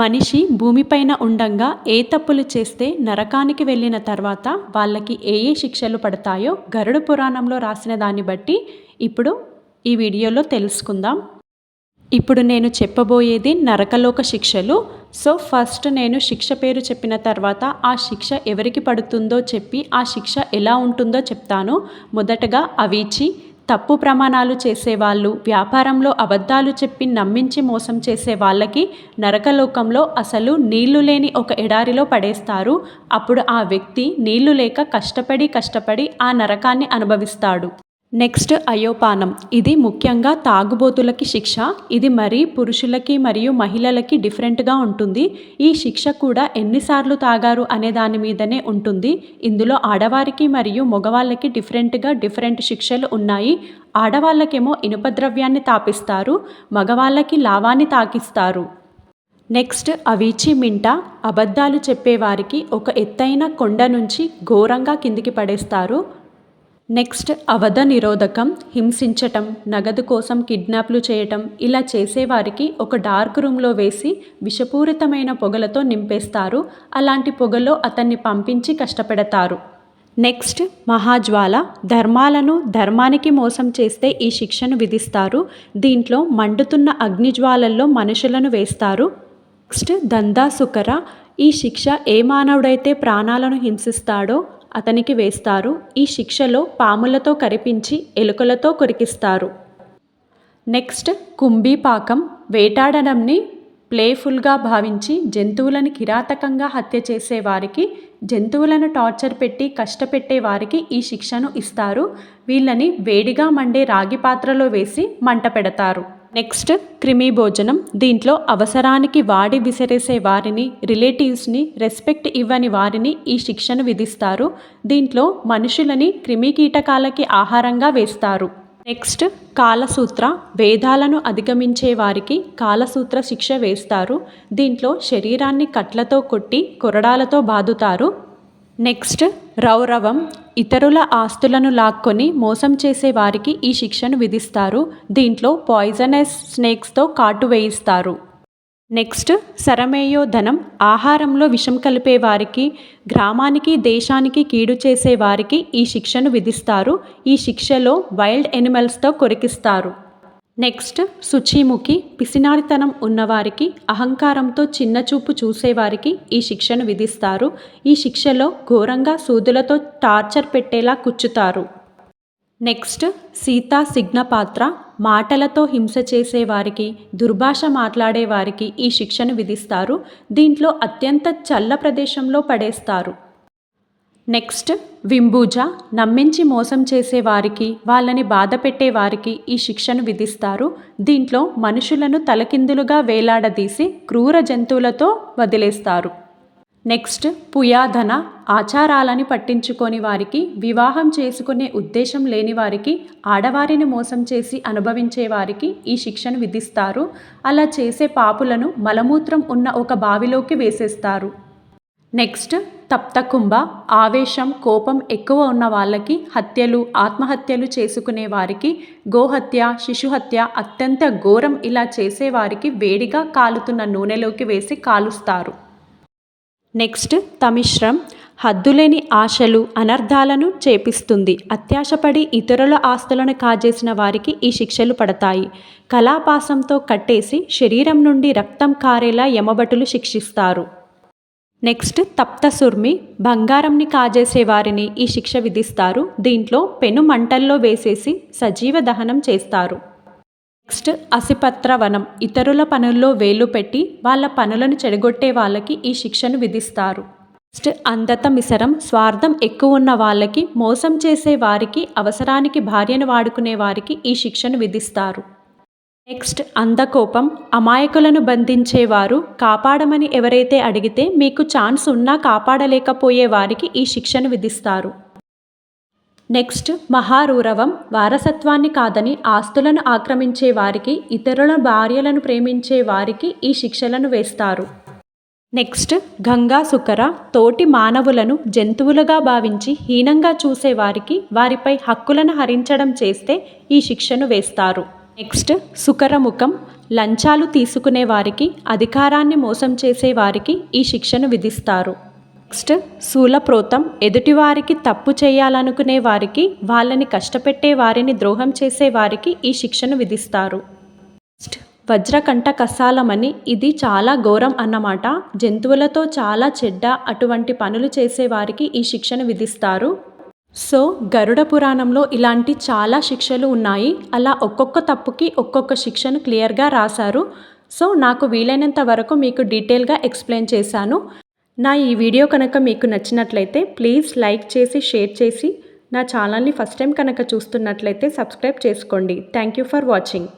మనిషి భూమిపైన ఉండంగా ఏ తప్పులు చేస్తే నరకానికి వెళ్ళిన తర్వాత వాళ్ళకి ఏ ఏ శిక్షలు పడతాయో గరుడ పురాణంలో రాసిన దాన్ని బట్టి ఇప్పుడు ఈ వీడియోలో తెలుసుకుందాం. ఇప్పుడు నేను చెప్పబోయేది నరకలోక శిక్షలు. సో ఫస్ట్ నేను శిక్ష పేరు చెప్పిన తర్వాత ఆ శిక్ష ఎవరికి పడుతుందో చెప్పి ఆ శిక్ష ఎలా ఉంటుందో చెప్తాను. మొదటగా అవీచి తప్పు ప్రమాణాలు చేసేవాళ్ళు వ్యాపారంలో అబద్ధాలు చెప్పి నమ్మించి మోసం చేసే వాళ్ళకి నరకలోకంలో అసలు నీళ్ళు లేని ఒక ఎడారిలో పడేస్తారు. అప్పుడు ఆ వ్యక్తి నీళ్ళు లేక కష్టపడి కష్టపడి ఆ నరకాన్ని అనుభవిస్తాడు. నెక్స్ట్ అయోపానం. ఇది ముఖ్యంగా తాగుబోతులకి శిక్ష ఇది మరీ పురుషులకి మరియు మహిళలకి డిఫరెంట్గా ఉంటుంది. ఈ శిక్ష కూడా ఎన్నిసార్లు తాగారు అనే దాని మీదనే ఉంటుంది. ఇందులో ఆడవారికి మరియు మగవాళ్ళకి డిఫరెంట్గా డిఫరెంట్ శిక్షలు ఉన్నాయి. ఆడవాళ్ళకేమో ఇనుప ద్రవ్యాన్ని తాపిస్తారు మగవాళ్ళకి లావాన్ని తాకిస్తారు. నెక్స్ట్ అవీచి మింట. అబద్ధాలు చెప్పేవారికి ఒక ఎత్తైన కొండ నుంచి ఘోరంగా కిందికి పడేస్తారు. నెక్స్ట్ అవధ నిరోధకం హింసించటం నగదు కోసం కిడ్నాప్లు చేయటం ఇలా చేసేవారికి ఒక డార్క్ రూమ్లో వేసి విషపూరితమైన పొగలతో నింపేస్తారు. అలాంటి పొగలో అతన్ని పంపించి కష్టపెడతారు. నెక్స్ట్ మహాజ్వాల ధర్మాలను ధర్మానికి మోసం చేస్తే ఈ శిక్షను విధిస్తారు. దీంట్లో మండుతున్న అగ్నిజ్వాలల్లో మనుషులను వేస్తారు. నెక్స్ట్ దందాసుకర ఈ శిక్ష ఏ మానవుడైతే ప్రాణాలను హింసిస్తాడో అతనికి వేస్తారు. ఈ శిక్షలో పాములతో కరిపించి ఎలుకలతో కొరికిస్తారు. నెక్స్ట్ కుంభీపాకం వేటాడడంని ప్లేఫుల్గా భావించి జంతువులను కిరాతకంగా హత్య చేసే వారికి జంతువులను టార్చర్ పెట్టి కష్టపెట్టే వారికి ఈ శిక్షను ఇస్తారు. వీళ్ళని వేడిగా మండే రాగి పాత్రలో వేసి మంట పెడతారు. నెక్స్ట్ క్రిమి భోజనం దీంట్లో అవసరానికి వాడి విసిరేసే వారిని రిలేటివ్స్ని రెస్పెక్ట్ ఇవ్వని వారిని ఈ శిక్షను విధిస్తారు. దీంట్లో మనుషులని క్రిమి కీటకాలకి ఆహారంగా వేస్తారు. నెక్స్ట్ కాలసూత్ర. వేదాలను అధిగమించే వారికి కాలసూత్ర శిక్ష వేస్తారు. దీంట్లో శరీరాన్ని కట్లతో కొట్టి కొరడాలతో బాదుతారు. నెక్స్ట్ రౌరవం. ఇతరుల ఆస్తులను లాక్కొని మోసం చేసే వారికి ఈ శిక్షను విధిస్తారు. దీంట్లో పాయిజనస్ స్నేక్స్తో కాటు వేయిస్తారు. నెక్స్ట్ సరమేయోధనం ఆహారంలో విషం కలిపే వారికి గ్రామానికి దేశానికి కీడు చేసే వారికి ఈ శిక్షను విధిస్తారు. ఈ శిక్షలో వైల్డ్ ఎనిమల్స్తో కొరికిస్తారు. నెక్స్ట్ శుచిముఖి పిసినారితనం ఉన్నవారికి అహంకారంతో చిన్నచూపు చూసేవారికి ఈ శిక్షను విధిస్తారు. ఈ శిక్షలో ఘోరంగా సూదులతో టార్చర్ పెట్టేలా కుచ్చుతారు నెక్స్ట్ సీతా సిగ్నపాత్ర మాటలతో హింస చేసేవారికి దుర్భాష మాట్లాడేవారికి ఈ శిక్షను విధిస్తారు. దీంట్లో అత్యంత చల్ల ప్రదేశంలో పడేస్తారు. నెక్స్ట్ వింబూజ నమ్మించి మోసం చేసే వారికి వాళ్ళని బాధ పెట్టే వారికి ఈ శిక్షను విధిస్తారు. దీంట్లో మనుషులను తలకిందులుగా వేలాడదీసి క్రూర జంతువులతో వదిలేస్తారు. నెక్స్ట్ పుయాధన ఆచారాలని పట్టించుకొని వారికి వివాహం చేసుకునే ఉద్దేశం లేని వారికి ఆడవారిని మోసం చేసి అనుభవించే వారికి ఈ శిక్షను విధిస్తారు. అలా చేసే పాపులను మలమూత్రం ఉన్న ఒక బావిలోకి వేసేస్తారు. నెక్స్ట్ తప్తకుంభ ఆవేశం కోపం ఎక్కువ ఉన్న వాళ్ళకి హత్యలు ఆత్మహత్యలు చేసుకునే వారికి గోహత్య శిశుహత్య అత్యంత ఘోరం ఇలా చేసేవారికి వేడిగా కాలుతున్న నూనెలోకి వేసి కాలుస్తారు. నెక్స్ట్ తమిశ్రం హద్దులేని ఆశలు అనర్థాలను చేపిస్తుంది. అత్యాశపడి ఇతరుల ఆస్తులను కాజేసిన వారికి ఈ శిక్షలు పడతాయి. కళాపాసంతో కట్టేసి శరీరం నుండి రక్తం కారేలా యమభటులు శిక్షిస్తారు. నెక్స్ట్ తప్తసుర్మి బంగారంని కాజేసే వారిని ఈ శిక్ష విధిస్తారు. దీంట్లో పెను మంటల్లో వేసేసి సజీవ దహనం చేస్తారు. నెక్స్ట్ అసిపత్ర వనం ఇతరుల పనుల్లో వేలు పెట్టి వాళ్ళ పనులను చెడగొట్టే వాళ్ళకి ఈ శిక్షను విధిస్తారు. నెక్స్ట్ అందత మిసరం స్వార్థం ఎక్కువ ఉన్న వాళ్ళకి మోసం చేసే వారికి అవసరానికి భార్యను వాడుకునే వారికి ఈ శిక్షను విధిస్తారు. నెక్స్ట్ అందకోపం అమాయకులను బంధించేవారు కాపాడమని ఎవరైతే అడిగితే మీకు ఛాన్స్ ఉన్నా కాపాడలేకపోయే వారికి ఈ శిక్షను విధిస్తారు. నెక్స్ట్ మహారూరవం. వారసత్వాన్ని కాదని ఆస్తులను ఆక్రమించే వారికి ఇతరుల భార్యలను ప్రేమించే వారికి ఈ శిక్షలను వేస్తారు. నెక్స్ట్ గంగా సుకర. తోటి మానవులను జంతువులుగా భావించి హీనంగా చూసే వారికి వారిపై హక్కులను హరించడం చేస్తే ఈ శిక్షను వేస్తారు. నెక్స్ట్ సుకరముఖం. లంచాలు తీసుకునే వారికి అధికారాన్ని మోసం చేసే వారికి ఈ శిక్షను విధిస్తారు. నెక్స్ట్ శూలప్రోతం. ఎదుటివారికి తప్పు చేయాలనుకునే వారికి వాళ్ళని కష్టపెట్టే వారిని ద్రోహం చేసే వారికి ఈ శిక్షను విధిస్తారు. నెక్స్ట్ వజ్రకంఠ కసాలమని ఇది చాలా ఘోరం అన్నమాట. జంతువులతో చాలా చెడ్డ అటువంటి పనులు చేసే వారికి ఈ శిక్షను విధిస్తారు. సో గరుడ పురాణంలో ఇలాంటి చాలా శిక్షలు ఉన్నాయి. అలా ఒక్కొక్క తప్పుకి ఒక్కొక్క శిక్షను క్లియర్గా రాశారు. సో నాకు వీలైనంత వరకు మీకు డీటెయిల్గా ఎక్స్ప్లెయిన్ చేశాను. నా ఈ వీడియో కనుక మీకు నచ్చినట్లయితే ప్లీజ్ లైక్ చేసి షేర్ చేసి నా ఛానల్ని ఫస్ట్ టైం కనుక చూస్తున్నట్లయితే సబ్స్క్రైబ్ చేసుకోండి. Thank you for watching.